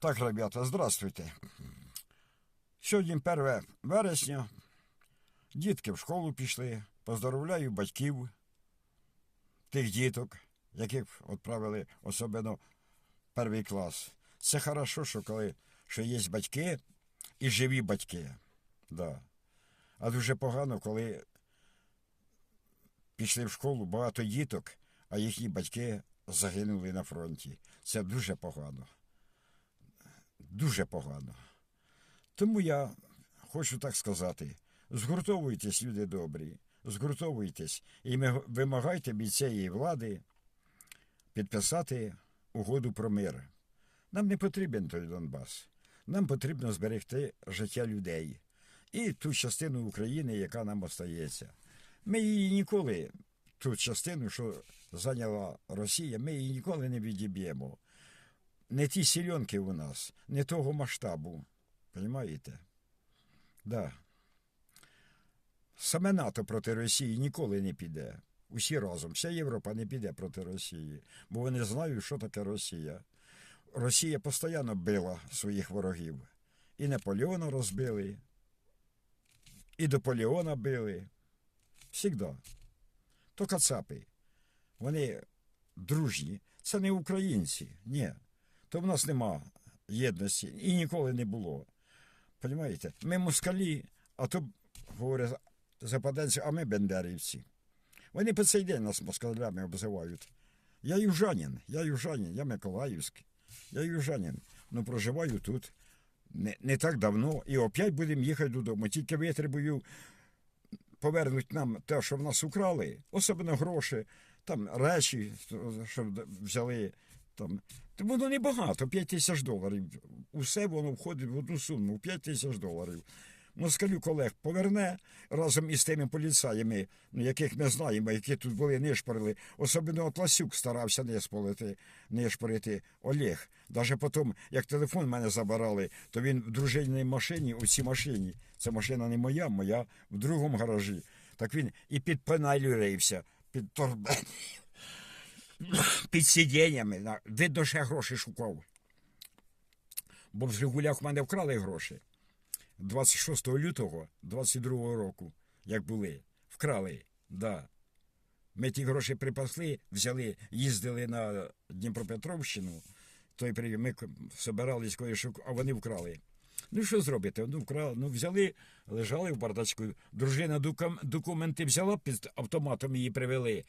Так, ребята, здравствуйте. Сьогодні 1 вересня. Дітки в школу пішли. Поздоровляю батьків, тих діток, яких відправили особливо перший клас. Це хорошо, що коли що є батьки і живі батьки. Да. А дуже погано, коли пішли в школу багато діток, а їхні батьки загинули на фронті. Це дуже погано. Дуже погано. Тому я хочу так сказати: згуртовуйтесь, люди добрі, згуртовуйтесь і вимагайте від цієї влади підписати угоду про мир. Нам не потрібен той Донбас. Нам потрібно зберегти життя людей і ту частину України, яка нам остається. Ми її ніколи, ту частину, що зайняла Росія, ми її ніколи не відіб'ємо. Не ті сільонки у нас, не того масштабу. Понімаєте? Да. Саме НАТО проти Росії ніколи не піде. Усі разом. Вся Європа не піде проти Росії, бо вони знають, що таке Росія. Росія постійно била своїх ворогів. І Наполеона розбили, і Наполеона били. Всігда. То кацапи. Вони дружні. Це не українці. Ні. То в нас нема єдності і ніколи не було. Понімаєте? Ми москалі, а то говорять западенці, а ми бендерівці. Вони по цей день нас москалями обзивають. Я южанин, я южанин, я Миколаївський, я южанин. Ну проживаю тут не, не так давно і опять будемо їхати додому. Тільки витребую повернуть нам те, що в нас украли, особливо гроші, там речі, що взяли. Там. Та воно небагато, 5 тисяч доларів. Усе воно входить в одну суму, 5 тисяч доларів. Москалю колег поверне разом із тими поліцаями, ну, яких ми знаємо, які тут були нишпорили. Особливо Атласюк старався нишпорити, нишпорити Олег. Даже потім, як телефон мене забирали, то він в дружинній машині, у цій машині, це машина не моя, моя в другому гаражі. Так він і під пеналю рився, під торбені, під сидіннями. Видно, ще гроші шукав. Бо в Жигулях в мене вкрали гроші. 26 лютого 22 року, як були, вкрали, да. Ми ті гроші припасли, взяли, їздили на Дніпропетровщину, той при- ми собирались кое-що, а вони вкрали. Ну що зробите? Ну, вкрали, ну взяли, лежали в бардачку. Дружина документи взяла під автоматом її привели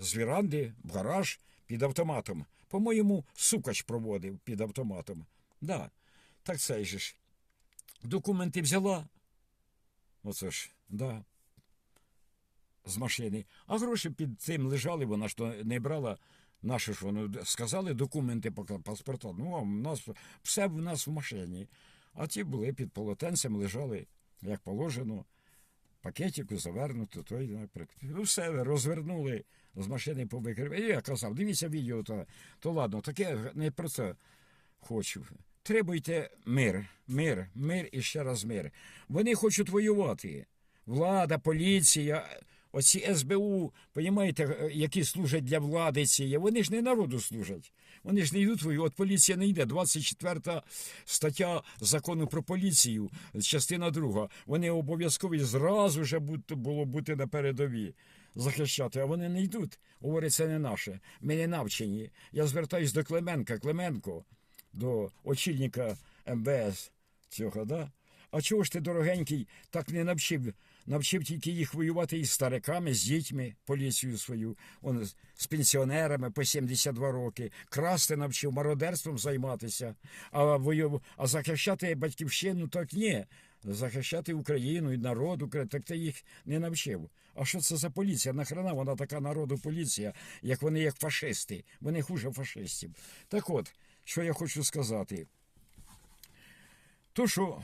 з віранди в гараж під автоматом. По-моєму, сукач проводив під автоматом. Да, так же ж. Документи взяла. Оце ж, да. З машини. А гроші під цим лежали, вона ж то не брала. Наші ж воно сказали документи паспорта. Ну, а в нас все в нас в машині. А ті були під полотенцем, лежали, як положено, пакетику завернуто, той, наприклад. Ну, все, розвернули з машини повикрив. І я казав, дивіться відео, то, то ладно, таке не про це хочу. Требуйте мир, мир, мир і ще раз мир. Вони хочуть воювати. Влада, поліція, оці СБУ, понімаєте, які служать для влади цієї, вони ж не народу служать. Вони ж не йдуть воювати. От поліція не йде. 24 стаття закону про поліцію, частина друга. Вони обов'язкові зразу вже було бути на передовій. Захищати, а вони не йдуть. Говорять, це не наше. Ми не навчені. Я звертаюсь до Клименка. Клименко, до очільника МВС цього, да? А чого ж ти, дорогенький, так не навчив? Навчив тільки їх воювати із стариками, з дітьми, поліцію свою, он, з- пенсіонерами по 72 роки, красти навчив, мародерством займатися, а, вою... а захищати батьківщину так ні. Захищати Україну і народ так ти їх не навчив. А що це за поліція? Нахрена вона така народу поліція, як вони як фашисти. Вони хуже фашистів. Так от, що я хочу сказати. То, що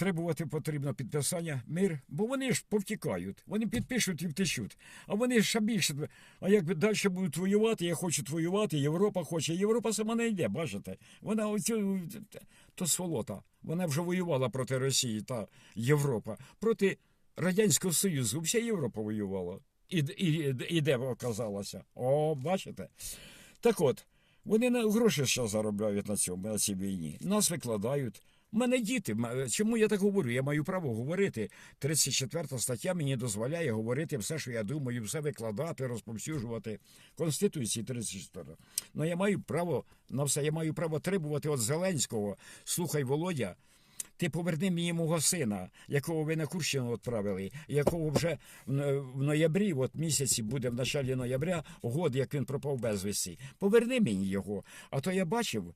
требувати потрібно підписання мир, бо вони ж повтікають, вони підпишуть і втечуть. А вони ще більше. А якби далі будуть воювати, я хочу воювати, Європа хоче. Європа сама не йде, бачите? Вона оцю то сволота. Вона вже воювала проти Росії та Європа, проти Радянського Союзу. Вся Європа воювала. І, і, і де оказалася? О, бачите? Так от, Вони гроші що заробляють на цьому, на цій війні. Нас викладають. Мене діти. Чому я так говорю? Я маю право говорити. 34 стаття мені дозволяє говорити все, що я думаю, все викладати, розповсюджувати. Конституції 34. Ну я маю право на все. Я маю право требувати від Зеленського. Слухай, Володя. Ти поверни мені мого сина, якого ви на Курщину відправили, якого вже в ноябрі, от місяці буде в началі ноября, год, як він пропав безвісті. Поверни мені його. А то я бачив, е,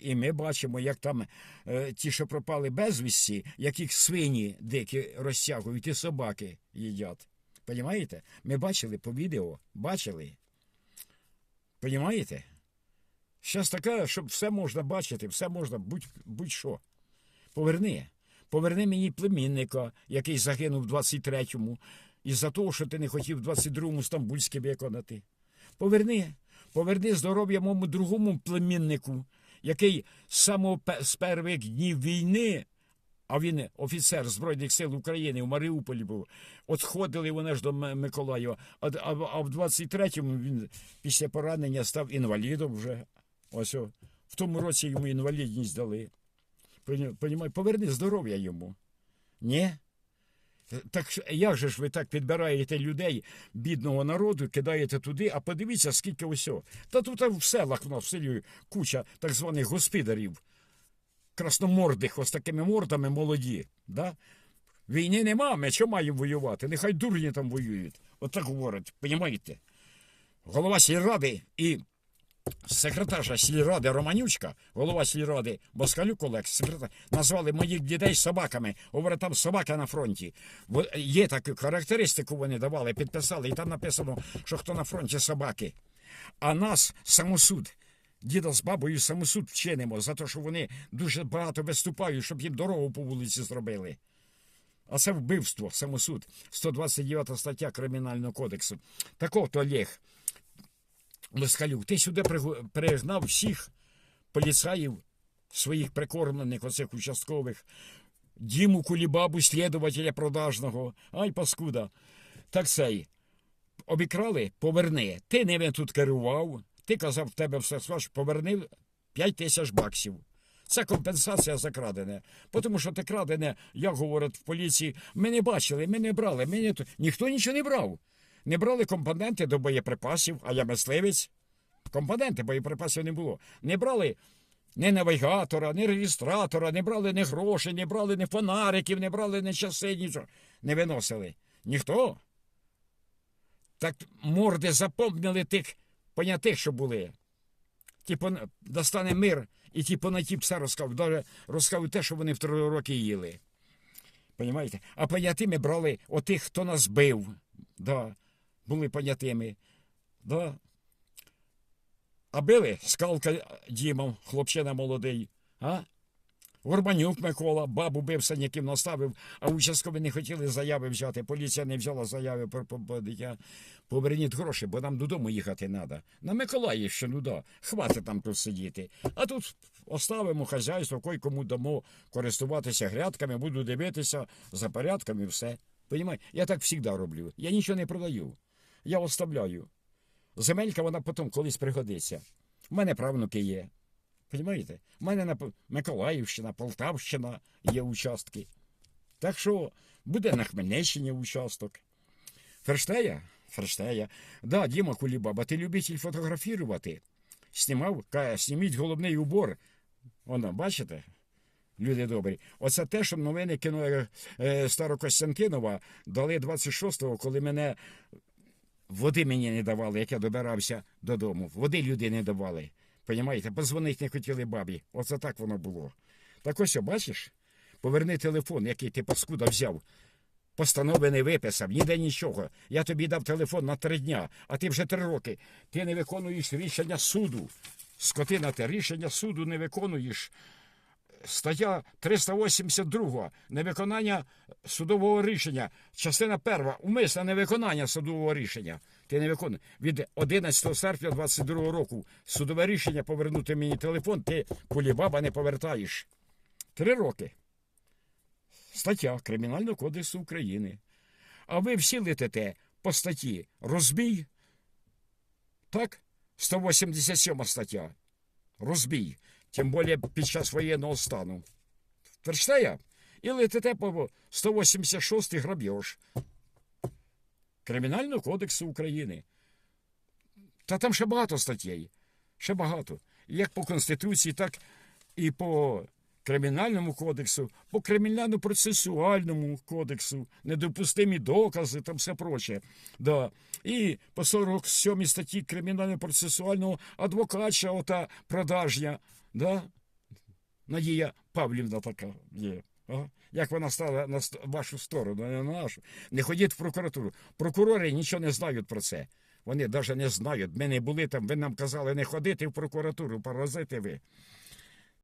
і ми бачимо, як там е, ті, що пропали безвісті, яких свині дикі розтягують і собаки їдять. Понімаєте? Ми бачили по відео, бачили. Понімаєте? Щас таке, щоб все можна бачити, все можна будь- будь-що. Поверни. Поверни мені племінника, який загинув в 23-му, із-за того, що ти не хотів в 22-му Стамбульське виконати. Поверни. Поверни здоров'я моєму другому племіннику, який з з перших днів війни, а він офіцер Збройних сил України в Маріуполі був, от ходили вони ж до Миколаєва, а, а, а в 23-му він після поранення став інвалідом вже. Ось о. в тому році йому інвалідність дали. Поні- Понімай, поверни здоров'я йому. Ні? Так як же ж ви так підбираєте людей бідного народу, кидаєте туди, а подивіться, скільки усього. Та тут в селах в нас в селі куча так званих господарів, красномордих, ось такими мордами молоді. Да? Війни нема, ми що маємо воювати? Нехай дурні там воюють. От так говорять, понімаєте? Голова сільради і секретарша сільради Романючка, голова сільради Москалюк Олег, секретар, назвали моїх дітей собаками. Говорить, там собака на фронті. Є таку характеристику вони давали, підписали, і там написано, що хто на фронті собаки. А нас самосуд. Діда з бабою самосуд вчинимо за те, що вони дуже багато виступають, щоб їм дорогу по вулиці зробили. А це вбивство, самосуд, 129 стаття Кримінального кодексу. Так от, Олег, Москалюк, ти сюди пригнав всіх поліцаїв, своїх прикормлених, оцих участкових, Діму Кулібабу, слідувателя продажного. Ай, паскуда. Так цей. Обікрали, поверни. Ти ними тут керував, ти казав, в тебе все схож, поверни 5 тисяч баксів. Це компенсація за крадене. Тому що ти крадене, як говорять в поліції, ми не бачили, ми не брали, ми не... ніхто нічого не брав. Не брали компоненти до боєприпасів, а я мисливець. Компоненти боєприпасів не було. Не брали ні навігатора, ні реєстратора, не брали ні грошей, не брали ні фонариків, не брали ні часи, нічого. Не виносили. Ніхто. Так морди запомнили тих понятих, що були. Ті пон... достане мир, і ті понаті все розказав. Даже розказав те, що вони в три роки їли. Понімаєте? А понятими брали отих, хто нас бив. Да. Були понятими. Да. А били скалка Діма, хлопчина молодий. А? Горбанюк Микола, бабу бив саняків наставив, а участкові не хотіли заяви взяти. Поліція не взяла заяви про побиття. Поверніть гроші, бо нам додому їхати треба. На Миколаївщину, да. Хватить там тут сидіти. А тут оставимо хазяйство, кой кому дамо користуватися грядками, буду дивитися за порядками, все. Понімаєте? Я так завжди роблю. Я нічого не продаю. Я оставляю. Земелька вона потім колись пригодиться. У мене правнуки є. Понімаєте? У мене на Миколаївщина, Полтавщина є участки. Так що буде на Хмельниччині участок. Ферштея? Ферштея. Да, Діма Кулібаба, ти любитель фотографірувати. Знімав, каже, зніміть головний убор. Воно, бачите? Люди добрі. Оце те, що новини кіно е, Старокостянтинова дали 26-го, коли мене води мені не давали, як я добирався додому. Води люди не давали. Понімаєте, позвонити не хотіли бабі. Оце так воно було. Так ось, бачиш, поверни телефон, який ти паскуда взяв. Постанови не виписав, ніде нічого. Я тобі дав телефон на три дня, а ти вже три роки. Ти не виконуєш рішення суду. Скотина, ти рішення суду не виконуєш. Стаття 382. Невиконання судового рішення. Частина перша. Умисне невиконання судового рішення. Ти не виконуєш. Від 11 серпня 22 року судове рішення повернути мені телефон, ти полібаба не повертаєш. Три роки. Стаття Кримінального кодексу України. А ви всі летите по статті розбій. Так? 187 стаття. розбій, тим більше під час воєнного стану. Верштея? І летите по 186 грабіж Кримінального кодексу України. Та там ще багато статей. Ще багато. Як по Конституції, так і по Кримінальному кодексу, по кримінально-процесуальному кодексу, недопустимі докази, там все проче. Да. І по 47 статті кримінально-процесуального адвокатша, ота продажня, да? Надія Павлівна така є. Ага. Як вона стала на вашу сторону, а не на нашу. Не ходіть в прокуратуру. Прокурори нічого не знають про це. Вони навіть не знають. Ми не були там, ви нам казали не ходити в прокуратуру, паразити ви.